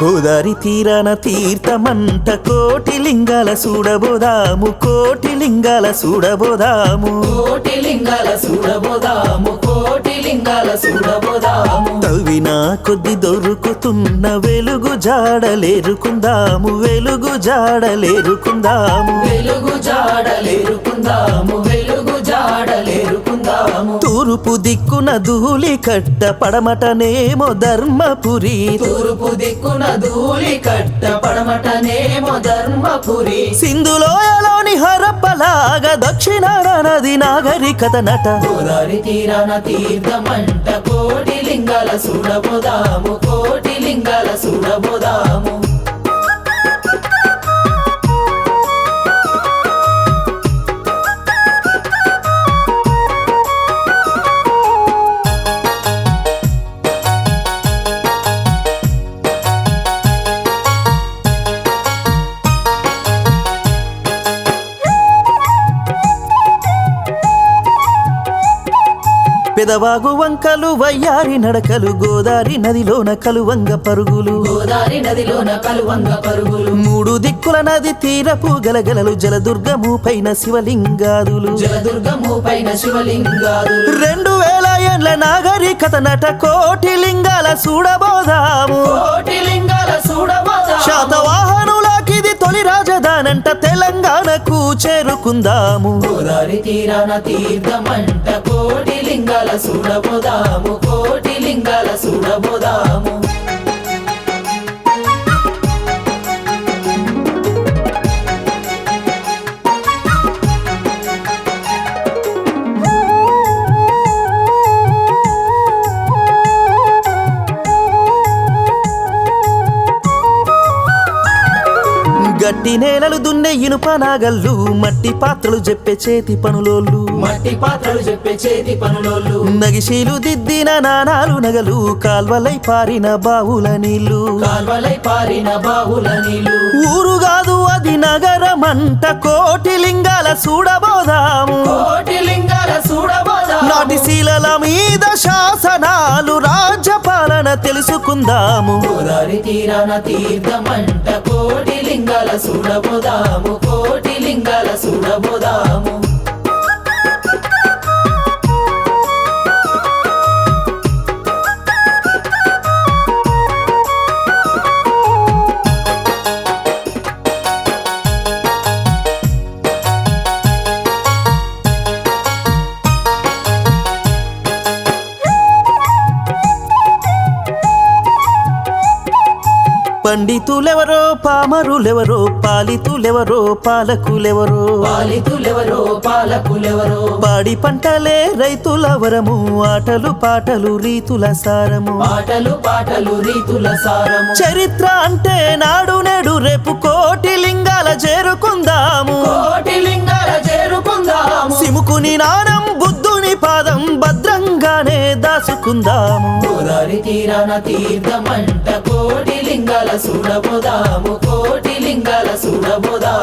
గోదారి తీరాన తీర్థమంట కోటి లింగాల చూడబోదాము కోటి లింగాల చూడబోదాము కోటి లింగాల చూడబోదాము కోటి లింగాల చూడబోదాము తవ్వినా కొద్ది దొరుకుతున్న వెలుగు జాడలేరుకుందాము వెలుగు జాడలేరుకుందాము. వెలుగు జాడలేరుకుందాము వెలుగు తూర్పు దిక్కున ధూళి కట్ట పడమటనేమో ధర్మపురి. తూర్పు దిక్కున ధూళి కట్ట పడమటనేమో ధర్మపురి. సింధులోయలోని హరప్పలాగా దక్షిణాన నది నాగరికత నట. గోదావరి తీరాన తీర్థమంట కోటి లింగాల చూడబోదాము కోటి లింగాల చూడబోదాము పెదవాగు వంకలు వయ్యారి నడకలు గోదారి నదిలోన కలువంగ పరుగులు. గోదావరి నదిలోన కలువంగ పరుగులు. మూడు దిక్కుల నది తీరపు గలగలలు జలదుర్గము పైన శివలింగాదులు. జలదుర్గము పైన శివలింగాదులు. రెండు వేల ఏండ్ల నాగరికత నట కోటి లింగాల చూడబోదాము కోటి లింగాల రాజధానంట తెలంగాణకు చేరుకుందాము. గోదావరి తీరాన తీర్థమంట కోటి లింగాల చూడబోదాము కోటి లింగాల చూడబోదాము గట్టి నేలలు దున్నే ఇనుప నాగళ్ళు మట్టి పాత్రలు చెప్పే చేతి పనులోళ్ళు. మట్టి పాత్రలు చెప్పే చేతి పనులోళ్ళు. నగిశీలు దిద్దిన నాణాలు నగలు కాల్వలై పారిన బావుల నీళ్ళు కాల్వలై పారిన బావుల నీళ్ళు ఊరు కాదు అది నగరమంట కోటి లింగాల చూడబోదాము కోటి లింగాల చూడబోదాము నాటి శీలల మీద శాసనాలు తీరాన తెలుసుకుందాము. గోదావరి తీరాన తీర్థమంట కోటి లింగాల చూడబోదాము కోటి లింగాల చూడబోదాము పండితులెవరో పామరులెవరో పాలితులెవరో పాలకులెవరో. పాలితులెవరో పాలకులెవరో. పాడి పంటలే రైతుల వరము ఆటలు పాటలు రీతుల సారము. పాటలు పాటలు రీతుల సారము. చరిత్ర అంటే నాడు నేడు రేపు కోటి లింగాల చేరుకుందాము. కోటి లింగాల చేరుకుందాము. సిముకుని పాదం రాసుకుందాము దాసుకుందాము గోదావరి తీరాన తీర్థమంట కోటి లింగాల చూడబోదాము కోటి లింగాల చూడబోదాము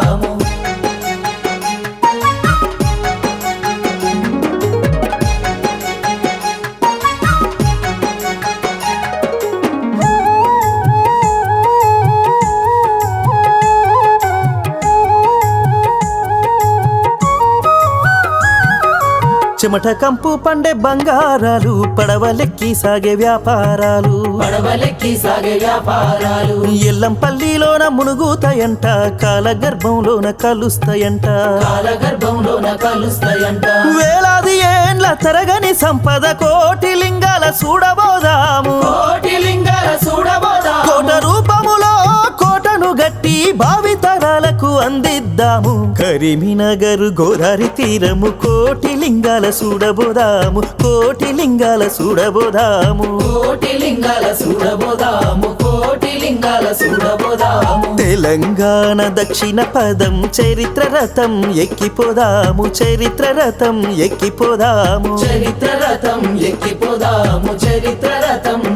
చెమట కంపు పండే బంగారాలు పడవలెక్కి సాగే వ్యాపారాలు. పడవలెక్కి సాగే వ్యాపారాలు. ఎల్లంపల్లిలోన మునుగుతాయంట కాలగర్భంలోన కలుస్తాయంట. కాలగర్భంలోన కలుస్తాయంట. వేలాది ఏండ్ల తరగని సంపద కోటి లింగాల చూడబోదాము అందిద్దాము కరీంనగర్ గోదారి తీరము. కోటి లింగాల చూడబోదాము కోటి లింగాల చూడబోదాము కోటి లింగాల చూడబోదాము కోటి లింగాల చూడబోదాము తెలంగాణ దక్షిణ పదం చరిత్ర రథం ఎక్కిపోదాము. చరిత్ర రథం ఎక్కిపోదాము. చరిత్ర రథం ఎక్కిపోదాము. చరిత్ర రథం